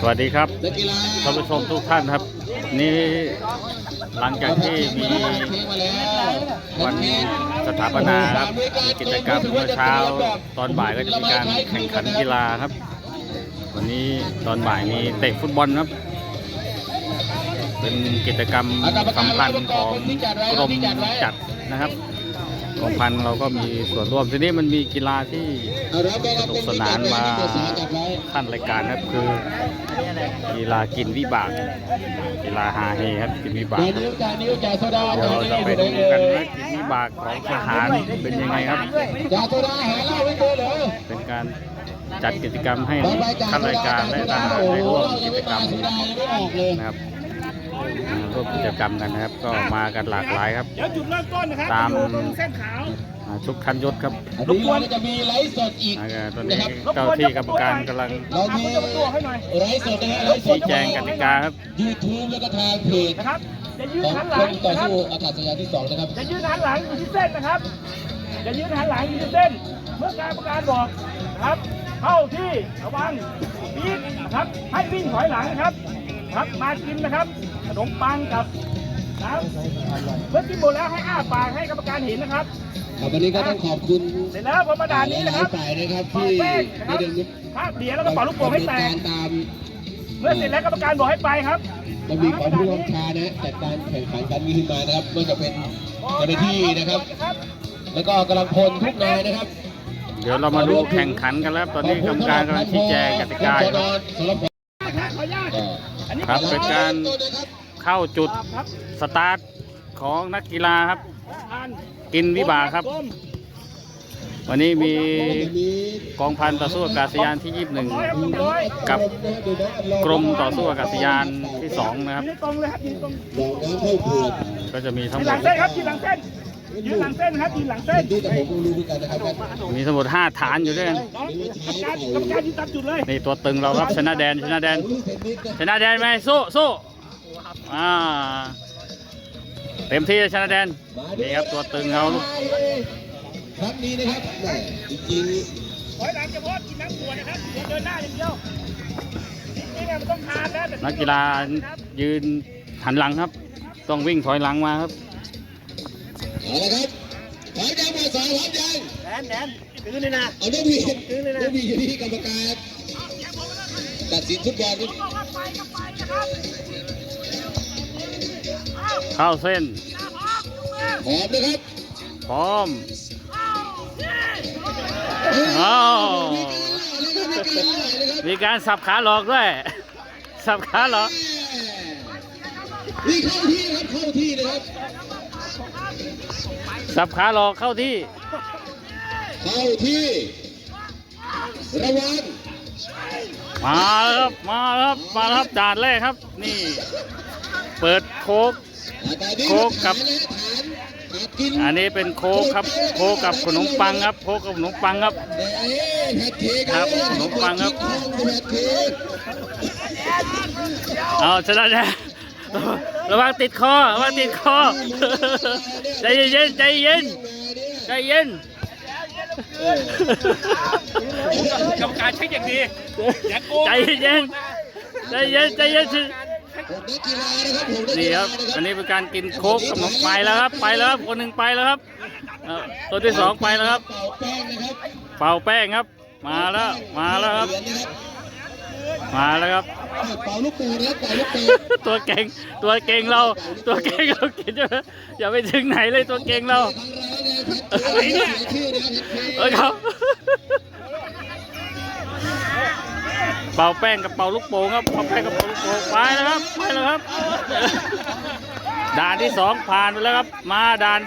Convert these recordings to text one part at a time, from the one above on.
สวัสดีครับท่านผู้ชมทุกท่านครับ นี่หลังจากที่มีวันสถาปนาครับมีกิจกรรมเมื่อเช้า ตอนบ่ายก็จะมีการแข่งขันกีฬาครับ วันนี้ตอนบ่ายมีเตะฟุตบอลครับ เป็นกิจกรรมสำคัญของกรมจัดนะครับ กรมพันเราก็มีส่วนร่วมทีนี้มันมีกีฬาที่สนุกสนานมาขั้นรายการครับคือกีฬากินวิบาก กีฬาฮาเฮครับกินวิบากเดี๋ยวเราจะไปดูกันว่ากินวิบากของทหารเป็นยังไงครับเป็นการจัดกิจกรรมให้ขั้นรายการและทจ่าหารได้โหร่วมกิจกรรมนะครับ ร่วมกิจกรรมกันนะครับ ก็มากันหลากหลายครับ เดี๋ยวจุดเริ่มต้นนะครับตาม อยู่ตรงเส้นขาว อ่าชุดคันยศครับอันนี้เราจะมีไลฟ์สดอีก อ่าตอนนี้เจ้าที่กรรมการกำลังเรามีจะประตูให้หน่อย ไลฟ์สดนะฮะไลฟ์สชี้ดแจงกติกาครับ ยูทูบแล้วก็ทางเพจนะครับจะยืนของหันหกลัรงมต่อนะครับ สู้อากาศยานที่สองนะครับจะยืนหันหลังอยู่ที่เส้นนะครับจะยืนหันหลังอยู่ที่เส้น เมื่อการประการบอกนะครับ เข้าที่ระวังปี๊ดนะครับ ให้วิ่งถอยหลังนะครับ ครับมากินนะครับ ขนมปังกับน้ำเมื่อกินหมดแล้วให้อ้าปากให้กรรมการเห็นนะครับครับวันนี้ก็ต้องขอบคุณเสร็จแล้วพอมาด่านนี้นะครับหลายฝ่ายนะครับเป่าที่แป้งนะคได้รับเดินภาพเดียวแล้วก็เป่าลูกโป่งให้แตกตามเมื่อเสร็จแล้วกรรมการบอกให้ไปครับระเบียบของผู้บังคับบัญชานะจัดการแข่งขันการมีขึ้นมานะครับไม่ว่าจะเป็นเจ้าหน้าที่นะครับ แล้วก็กำลังพลทุกนายนะครับ เดี๋ยวเรามาดูแข่งขันกันแล้ว ตอนนี้กรรมการกำลังชี้แจงกติกาอยู่ ครับเป็นการเข้าจุดครับสตาร์ทของนักกีฬาครับผ่านกินวิบากครับก้มวันนี้มีมีกองพันต่อสู้อากาศยานที่ร้อยครับตรงร้อย21 กับกรมต่อสู้อากาศยานที่ 2 นะครับยืนตรงเลยครับยืนตรงดอกน้ำเข้าเผือกก็จะมีทั้งยืหนมหลัดงเส้นครับ ยืนหลังเส้นยืนหลังเส้นครับยืนหลังเส้นที่แต่ผมรู้ด้วยกันนะครับว่ามีทั้งหมด5ฐานอยู่ด้วยกันน้องกรรมการกรรมการยืนตามจุดเลยนี่ตัวตึงเราครับชนะแดนชนะแดนลูกเทนนิสนะชนะแดนไหมสู้สู้อ่าเต็มที่ชนะแดนนี่ครับตัวตึงเขาลูกครั้งนี้นะครับแหม่จริงถอยหลังเฉพาะกินน้ำขวดนะครับอย่าเดินหน้าอย่างเดียวจริงๆอะมันต้องทานนะแต่นักกีฬายืนหันหลังครับ ต้องวิ่งถอยหลังมาครับๆ เอาละครับถอยยังมาสองรับยังแดนแดนคืนเลยนะเอาต้องมีต้องมีอยู่ที่กรรมการตัดสินฟุตบอลนี่เข้าเส้นหอมนะครับพร้อมอ้าวมีการสับขาหลอกด้วย สับขาหลอกนี่เข้าที่ครับเข้าที่นะครับ สับขาหลอกเข้าที่ เข้าที่ ระวัง มาแล้วครับมาแล้วครับมาแล้วครับด่านแรกครับ นี่ เปิดโค้ก โค้กกับ อันนี้เป็นโค้กครับ โค้กกับขนมปังครับ โค้กกับขนมปังครับ ครับขนมปังครับ เอาชนะแน่ ระวังติดคอระวังติดคอใจเย็นๆใจเย็นใจเย็นกรรมการเช็คอย่างดีอย่าโกงใจเย็นใจเย็นใจเย็นหกนักกีฬานะครับหกนักนี่กีคฬารับนะอันนี้เป็นการกินโค้กกับขนมไปแล้วครับ ไปแล้วครับคนหนึ่งไปแล้วครับเอ่อตัวที่สองไปแล้วครับเป่าแป้งนะครับ เป่าแป้งครับ มาแล้วมาแล้วครับ มาแล้วครับ เป่าลูกปูนะครับเป่าลูกปูตัวเก่งตัวเก่งเรา ตัวเก่งเรากินจะอย่าไปถึงไหนเลยตัวเก่งเราทางร้านนะครับชื่อนะครับเออครับเป่าแป้งกับเป่าลูกโป่งครับเป่าแป้งกับเป่าลูกโป่งไปแล้วครับไปแล้วครับ ด่านที่สองผ่านไปแล้วครับ มาด่าน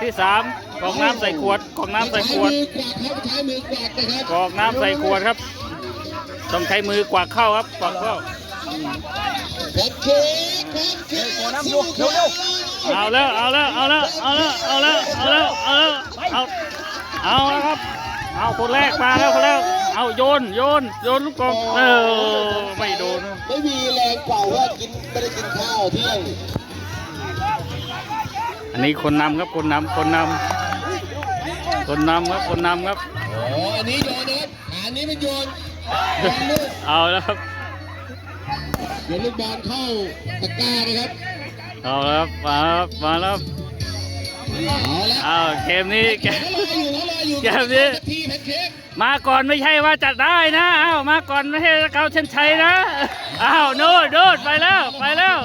ที่สามกรอกน้ำใส่ขวดกรอกน้ำใส่ขวดมือกวาดครับใช้มือกวาดนะครับกรอกน้ำใส่ขวดครับ ต้องใช้มือกวาดเข้าครับกวาดเข้าแพนเค้กแพนเค้กสู้เขาเร็วเอาแล้วเอาแล้วเอาแล้วเอาแล้วเอาแล้วเอาแล้วเอาแล้วเอาเอาแล้วครับ เอาคนแรกมาแล้วคนแรกเอาโยนโยนโยนลูกกองเออไม่โดนไม่มีแรงเป่าว่ากินไม่ได้กินข้าวเที่ยงอันนี้คนนำครับคนนำคนนำคนนำครับคนนำครับอ๋ออันนี้โยนนะครับอันนี้เป็นโยน เอาแล้วครับเดี๋ยวลูกบอลเข้าตะกร้านะครับ เอาแล้วครับมาแล้วครับมาแล้วครับเอาละเอาเกมนี้เกมเขารออยู่เขารออยู่แกมนี้ทีแพนเค้กมาก่อนไม่ใช่ว่าจัดได้นะอ้าวมาก่อนไม่ใช่เกาเช่นชัยนะอ้าวโน่นโน่นไปแล้วไปแล้ว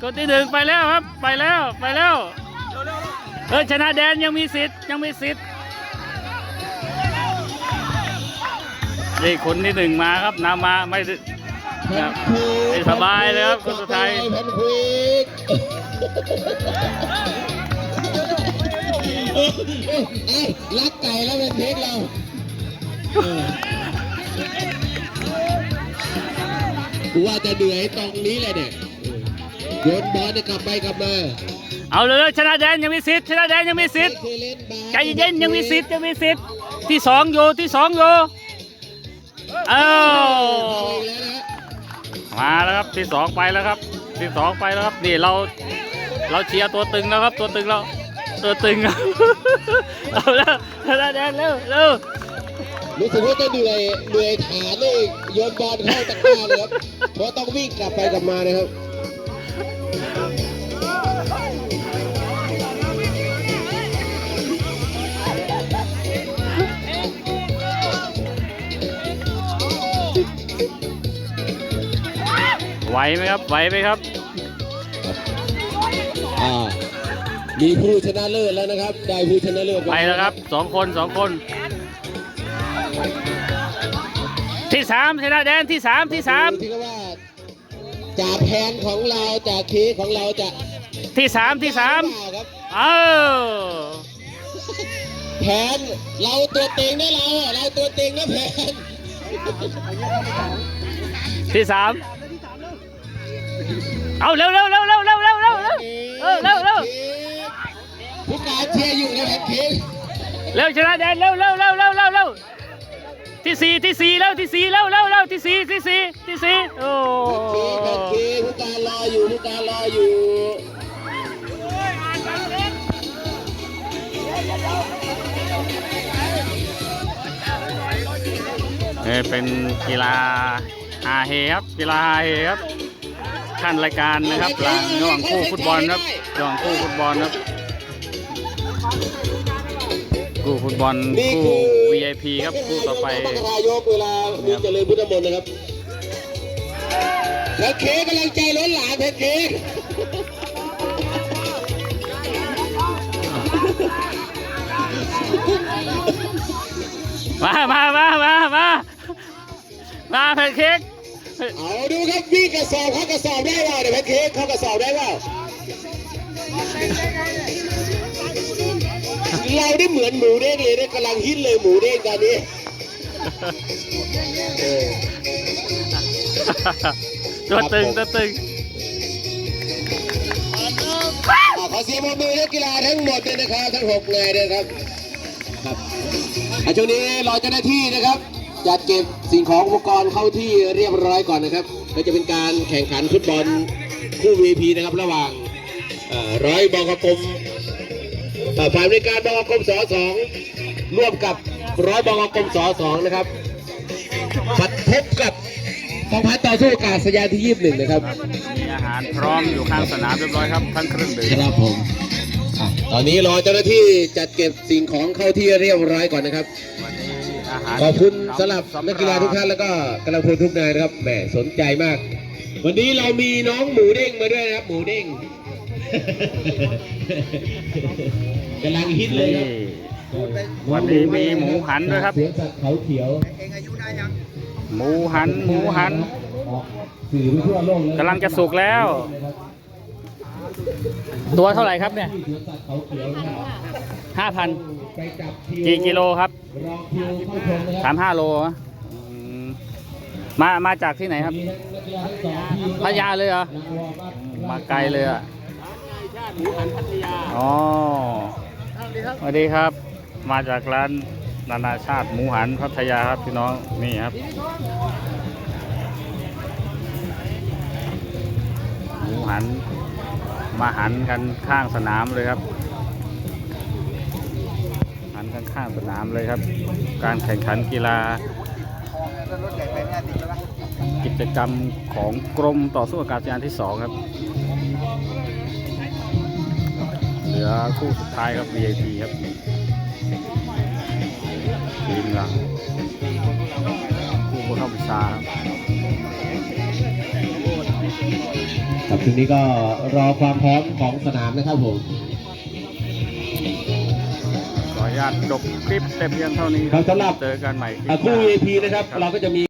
คนที่หนึ่งไปแล้วครับ ไปแล้วไปแล้วเออชนะแดนยังมีสิทธิ์ยังมีสิทธิ์ นี่คนที่หนึ่งมาครับนำมาไม่ครับไม่สบายเลยครับคนสุดท้ายรักไก่แล้วแพนเค้กเราว่าจะเหนื่อยตรงนี้แหละเนี่ยโยนบอลเนี่ยกลับไปกลับมาเอาเลยชนะแดนยังมีสิทธิ์ชนะแดนยังมีสิทธิ์เคยเล่นบาสใจเย็นยังมีสิทธิ์ยังมีสิทธิ์ที่สองอยู่ที่สองอยู่ เอ้ามาแล้วครับที่สองไปแล้วครับ ที่สองไปแล้วครับ นี่เราเราเชียร์ตัวตึงแล้วครับ ตัวตึงเราตัวตึงครับเอาแล้วชนะแดนเร็วเร็วรู้สึกว่าจะเหนื่อยเหนื่อยฐานเลยโยนบอลเข้าตะกร้าเลยครับเพราะต้องวิ่งกลับไปกลับมานะครับ ไหวไหมครับ ไหวไหมครับ อ่ามีผู้ชนะเลิศแล้วนะครับ ได้ผู้ชนะเลิศไปแล้วครับสองคนสองคน ที่สามชนะแดนที่สามที่สามที่เขาว่าจากแผนของเราจากเค้กของเราจะที่สามที่สามเปล่ครับเอ้าแผนเราตัวเต็งนะเราอะเราตัวเต็งนะแผนที่สาม เอาเร็วเร็วเร็วเร็วเร็วเร็วเร็วเร็วเออเร็วเร็วผู้การเชียร์อยู่นะแพนเค้กเร็วชนะแดนเร็วเร็วเร็วเร็วเร็วเร็วที่สี่ที่สี่เร็วที่สี่เร็วเร็วเร็วที่สี่ที่สี่ที่สี่โอ้แพนเค้กผู้การรออยู่ผู้การรออยู่เอ่อเป็นกีฬาฮาเฮครับกีฬาฮาเฮครับ ขั้นรายการนะครับระหว่างระหว่างคู่ฟุตบอลครับระหว่างคู่ฟุตบอลครับคู่ฟุตบอลนี่คู่คือ VIP ครับคู่ต่อไปต้องทายกเวลามีเจริญพุทธมนต์นะครับแพนเค้กกำลังใจล้นหลามแพนเค้กมามามามามามาแพนเค้ก เอาดูครับวิ่งกระสอบเข้ากระสอบได้เปล่าเดี๋ยวแพนเค้กเข้ากระสอบได้เปล่าเราได้เหมือนหมูเด้งเลยนะกำลังฮิตเลยหมูเด้งตอนนี้เออตัวตึงตัวตึงอะขอเสียงปรบมือนักกีฬาทั้งหมดเลยนะครับทั้งหกเลยนะครับครับอะช่วงนี้รอเจ้าหน้าที่นะครับ จัดเก็บสิ่งของอุปกรณ์เข้าที่เรียบร้อยก่อนนะครับก็จะเป็นการแข่งขันฟุตบอลคู่ VP นะครับระหว่างเอ่อร้อยบองกกรมเอ่อฝ่ายบริการบองกกรมสสองร่วมกับร้อยบองกรมสสองนะครับปัดพบกับกองพันต่อสู้อากาศยานที่21นะครับมีอาหารพร้อมอยู่ข้างสนามเรียบร้อยครับทั้งเครื่องดื่มครับผมอะตอนนี้รอเจ้าหน้าที่จัดเก็บสิ่งของเข้าที่เรียบร้อยก่อนนะครับวันนี้อาหาร ขอบคุณสำหรับนักกีฬาทุกท่านแล้วก็กำลังพลทุกนายนะครับแหมสนใจมาก วันนี้เรามีน้องหมูเด้งมาด้วยนะครับ หมูเด้งกำลังฮิตเลยนี่ครับวันนี้มีหมูหันด้วยครับเสียงสัตว์เขาเขียวหมูหันหมูหันออกสื่อไปทั่วโลกเลยกำลังจะสุกแล้ว ตัวเท่าไหร่ครับเนี่ยที่สวนสัตว์เขาเขียวนะครับห้าพันไปจับคิว กี่กิโลครับรอคิวเข้าชมนะคสารับมห้าโลอะอืมมา มาจากที่ไหนครับมีทั้งนักกีฬาทั้งสองทีมพัทยาเลยเหรอ มาไกลเลยอะอ๋อสวัสดีครับ มาจากร้านนานาชาติหมูหันพัทยาครับพี่น้อง นี่ครับ หมูหัน มาหันกันข้างสนามเลยครับหันกัน ข้างสนามเลยครับ การแข่งขันกีฬา กิจกรรมของกรมต่อสู้อากาศยานที่สองครับ เหลือคู่สุดท้ายครับ VIP ครับทีมหลังผู้บังคับบัญชาครับครับทีนี้ก็รอความพร้อมของสนามนะครับผม ญาตจบคลิปแต่เพียงเท่านี้ครับสำหรับเจอกันใหม่คลิปอะหคู่ น้า VIP นะครับ เราก็จะมี